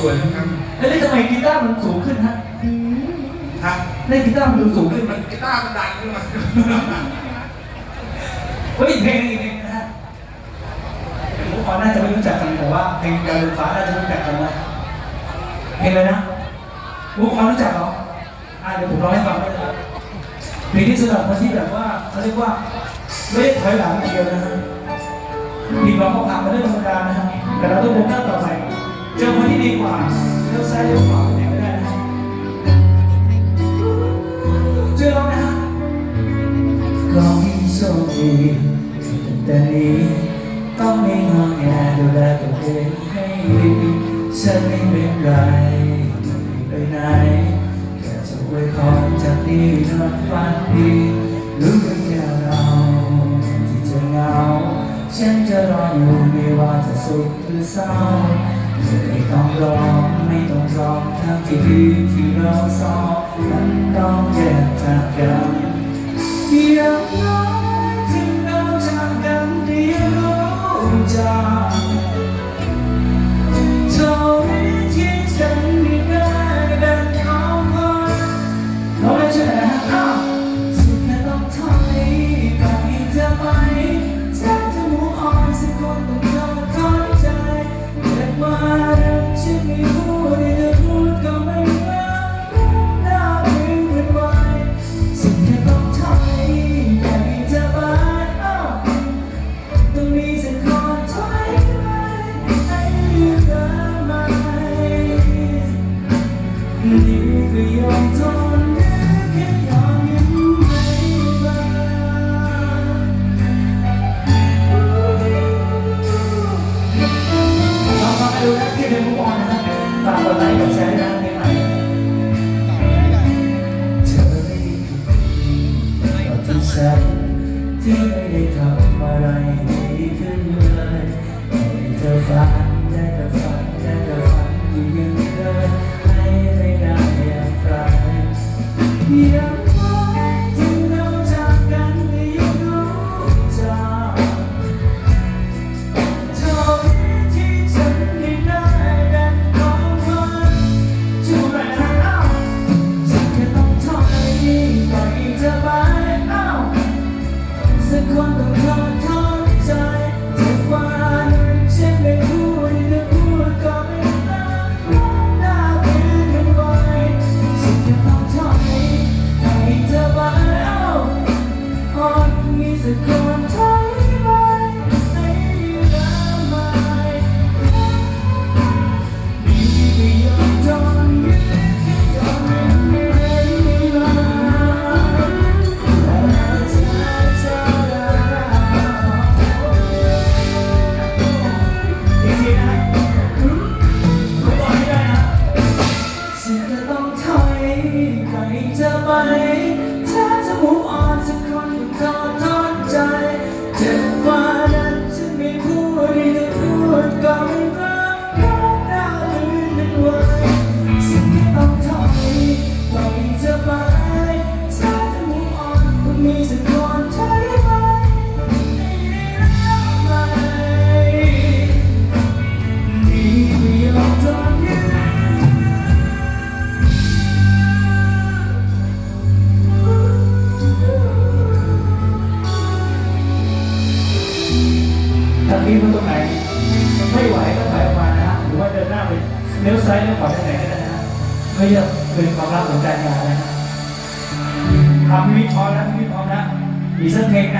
สวยนะครับแล้วนี่ทำไมกีตาร์มันสูงขึ้นฮะฮะเล่นกีตาร์มันดูสูงมัขึ้นนมันกีตาร์มันดังขึ้นมาเฮ้ยเพลงอีกเพลงนะฮะพวกเราน่าจะไม่รู้จักกันแต่ว่าเพลงดาวเรืองฟ้าน่าจะรู้จักกันนะเพลงอะไรนะพวกเรารู้จักเหรออ่าเดี๋ยวผมร้องให้ฟังด้วยนะครับเพลงที่สำหรับคนที่แบบว่าเขาเรียกว่าไม่ได้ถอยหลังอย่างเดียวนะฮะมีความผ่านมาเรื่องธรรมดานะฮะแต่เราต้องเดินหน้าต่อไป เจอคนที่ดีกว่าเลี้ยวซ้ายเลี้ยวขวาไปไหนไม่ได้นะฮะช่วยร้องนะฮะขอให้โชคดีแต่นี้ต้องไม่งอแงดูแลตัวเองให้ดีฉันไม่เป็นไรไปไหนแค่จะอวยพรจากนี้นอนฝันดีรู้เพียงแค่เราที่จะเหงาฉันจะรออยู่ไม่ว่าจะสุขหรือเศร้า เธอไม่ต้องร้องไม่ต้องร้องทั้งที่ดีที่เราสองมันต้องแยกจากกันอย่างน้อยถึงเราจากกันได้รู้จักเท่านี้ที่ฉันม่ได้ดังของคนเราไม่ใช่นะอ้าวสุดแค่ต้องถอยไปจะไปแทบจะมูออนสักคนต้อง เฉันที่ไม่ได้ทำอะไรดีขึ้นเลยให้เธอฝันได้แต่ฝันได้แต่ฝันอยู่ย่างเดิมให้ไม่ได้อย่างไรอย่างน้อยถึงเราจากกันก็ยังรู้จักเท่าที่ฉันไม่ได้ดังของมันช่วยหน่อยนะอ้าวฉันแค่ต้องถอยปล่อยเธอไปอ้าว สั ทางนี้มันตรงไหน ไม่ไหวก็ถอยออกมานะฮะหรือว่าเดินหน้าไปเลี้ยวซ้ายเลี้ยวขวาไปไหนก็ได้นะฮะไม่เยอะเป็นความรักของใจงานนะฮะทำพิวิตพร้อมนะพิวิตพร้อมนะมีสักเพลงนะ